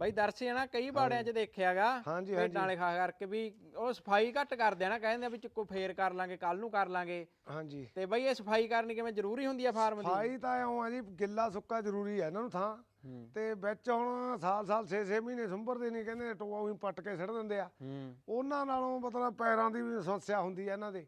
ਬਾਈ ਦਰਸ਼ੇ ਨਾ ਕਈ ਬਾੜਿਆਂ 'ਚ ਦੇਖਿਆਗਾ ਹਾਂਜੀ, ਵਾਲੇ ਖਾ ਕਰਕੇ ਵੀ ਉਹ ਸਫ਼ਾਈ ਘੱਟ ਕਰਦੇ ਆ ਨਾ ਕਹਿੰਦੇ ਆ ਵੀ ਚੁੱਕੋ ਫੇਰ ਕਰ ਲਾਂਗੇ ਕੱਲ ਨੂੰ ਕਰ ਲਾਂਗੇ। ਹਾਂਜੀ। ਤੇ ਬਈ ਇਹ ਸਫ਼ਾਈ ਕਰਨੀ ਕਿਵੇਂ ਜ਼ਰੂਰੀ ਹੁੰਦੀ ਆ ਫਾਰਮ ਦੀ? ਫਾਈ ਤਾਂ ਇਉਂ ਆ ਜੀ ਗਿੱਲਾ ਸੁੱਕਾ ਜ਼ਰੂਰੀ ਹੈ ਇਹਨਾਂ ਨੂੰ ਥਾਂ। ਤੇ ਵਿੱਚ ਹੁਣ ਸਾਲ ਸਾਲ 6-6 ਮਹੀਨੇ ਸੁੰਬਰਦੇ ਨਹੀਂ ਕਹਿੰਦੇ ਟੋਆ ਉਹੀ ਪੱਟ ਕੇ ਸਿੱਟ ਦਿੰਦੇ ਆ। ਉਹਨਾਂ ਨਾਲੋਂ ਮਤਲਬ ਪੈਰਾਂ ਦੀ ਵੀ ਸਮੱਸਿਆ ਹੁੰਦੀ ਹੈ ਇਹਨਾਂ ਦੇ।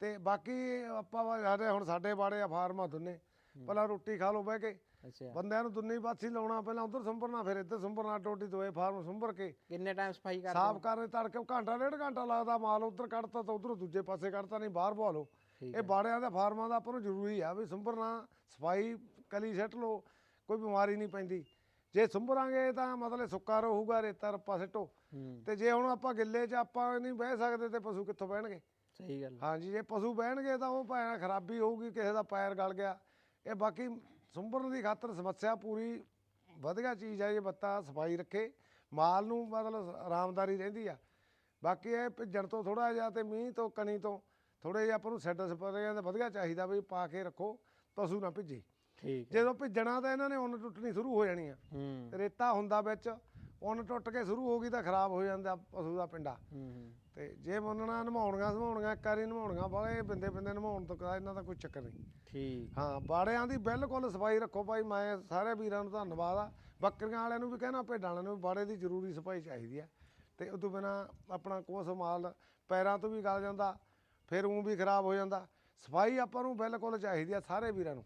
ਤੇ ਬਾਕੀ ਆਪਾਂ ਸਾਡੇ ਹੁਣ ਸਾਡੇ ਬਾੜੇ ਆ ਫਾਰਮਾਂ ਦੁੰਨੇ। ਪਹਿਲਾਂ ਰੋਟੀ ਖਾ ਲਓ ਬਹਿ ਕੇ। ਅੱਛਾ। ਬੰਦਿਆਂ ਨੂੰ ਦੁੰਨੀ ਪਾਸੀ ਲਾਉਣਾ ਪਹਿਲਾਂ ਉਧਰ ਸੁੰਬਰਨਾ ਫਿਰ ਇੱਧਰ ਸੁੰਬਰਨਾ ਟੋਟੀ ਦੋਏ ਫਾਰਮ ਸੁੰਬਰ ਕੇ। ਕਿੰਨੇ ਟਾਈਮ ਸਫ਼ਾਈ ਕਰਦੇ ਸਾਫ਼ ਕਰਨੇ ਤੜਕੇ ਘੰਟਾ ਡੇਢ ਘੰਟਾ ਲੱਗਦਾ ਮਾਲ ਉਧਰ ਕੱਢਤਾ ਤਾਂ ਉਧਰ ਦੂਜੇ ਪਾਸੇ ਕੱਢਤਾ ਨਹੀਂ ਬਾਹਰ ਬਹਾ ਲਓ। ਇਹ ਬਾੜਿਆਂ ਦੇ ਫਾਰਮਾਂ ਦਾ ਆਪਾਂ ਨੂੰ ਜ਼ਰੂਰੀ ਆ ਵੀ ਸੁੰਬਰਨਾ ਸਫ਼ਾਈ ਕਲੀ ਸੱਟ ਲਓ ਕੋਈ ਬਿਮਾਰੀ ਨਹੀਂ ਪੈਂਦੀ। ਜੇ ਸੁੰਬਰਾਂਗੇ ਤਾਂ ਮਤਲਬ ਸੁੱਕਾ ਰਹੂਗਾ ਰੇਤਾ ਰੱਪਾ ਸਿੱਟੋ ਤੇ ਜੇ ਹੁਣ ਆਪਾਂ ਗਿੱਲੇ 'ਚ ਆਪਾਂ ਨਹੀਂ ਬਹਿ ਸਕਦੇ ਤੇ ਪਸ਼ੂ ਕਿੱਥੋਂ ਬਹਿਣਗੇ? ਸਹੀ ਗੱਲ। ਹਾਂਜੀ ਜੇ ਪਸ਼ੂ ਬਹਿਣਗੇ ਤਾਂ ਉਹ ਭਾਵੇਂ ਖਰਾਬੀ ਹੋਊਗੀ ਕਿਸੇ ਦਾ ਪੈਰ ਗਲ ਗਿਆ। ਇਹ ਬਾਕੀ ਸੁੰਬਰਨ ਦੀ ਖਾਤਰ ਸਮੱਸਿਆ ਪੂਰੀ ਵਧੀਆ ਚੀਜ਼ ਹੈ ਇਹ ਬੱਤਾ ਸਫ਼ਾਈ ਰੱਖੇ ਮਾਲ ਨੂੰ ਮਤਲਬ ਆਰਾਮਦਾਰੀ ਰਹਿੰਦੀ ਆ। ਬਾਕੀ ਇਹ ਭਿੱਜਣ ਤੋਂ ਥੋੜਾ ਜਿਹਾ ਤੇ ਮੀਂਹ ਤੋਂ ਕਣੀ ਤੋਂ ਥੋੜੇ ਜਿਹਾ ਆਪਾਂ ਨੂੰ ਸੈੱਟ ਸਪਰੇਆਂ ਤੇ ਵਧੀਆ ਚਾਹੀਦਾ ਵੀ ਪਾ ਕੇ ਰੱਖੋ ਪਸ਼ੂ ਨਾ ਭਿੱਜੇ। ਠੀਕ ਜਦੋਂ ਭਿੱਜਣਾ ਤਾਂ ਇਹਨਾਂ ਨੇ ਉੱਨ ਟੁੱਟਣੀ ਸ਼ੁਰੂ ਹੋ ਜਾਣੀ ਆ। ਰੇਤਾ ਹੁੰਦਾ ਵਿੱਚ ਉੱਨ ਟੁੱਟ ਕੇ ਸ਼ੁਰੂ ਹੋ ਗਈ ਤਾਂ ਖਰਾਬ ਹੋ ਜਾਂਦਾ ਪਸ਼ੂ ਦਾ ਪਿੰਡਾ। ਤੇ ਜੇ ਮੰਨਣਾ ਨਮਾਉਣੀਆਂ ਨਮਾਉਣੀਆਂ ਇੱਕ ਵਾਰੀ ਨਮਾਉਣੀਆਂ ਬਾਲੇ ਬਿੰਦੇ ਬਿੰਦੇ ਨਮਾਉਣ ਤੋਂ ਕਾ ਇਹਨਾਂ ਦਾ ਕੋਈ ਚੱਕਰ ਨਹੀਂ। ਠੀਕ। ਹਾਂ ਬਾੜਿਆਂ ਦੀ ਬਿਲਕੁਲ ਸਫ਼ਾਈ ਰੱਖੋ ਭਾਈ ਮੈਂ ਸਾਰੇ ਵੀਰਾਂ ਨੂੰ ਧੰਨਵਾਦ ਆ। ਬੱਕਰੀਆਂ ਵਾਲਿਆਂ ਨੂੰ ਵੀ ਕਹਿਣਾ ਭੇਡਾਂ ਵਾਲਿਆਂ ਨੂੰ ਵੀ ਬਾੜੇ ਦੀ ਜ਼ਰੂਰੀ ਸਫ਼ਾਈ ਚਾਹੀਦੀ ਆ। ਤੇ ਉਦੋਂ ਬਿਨਾ ਆਪਣਾ ਕੋਸ ਮਾਲ ਪੈਰਾਂ ਤੋਂ ਵੀ ਗਲ ਜਾਂਦਾ ਫਿਰ ਉਹ ਵੀ ਖਰਾਬ ਹੋ ਜਾਂਦਾ। ਸਫ਼ਾਈ ਆਪਾਂ ਨੂੰ ਬਿਲਕੁਲ ਚਾਹੀਦੀ ਆ ਸਾਰੇ ਵੀਰਾਂ ਨੂੰ।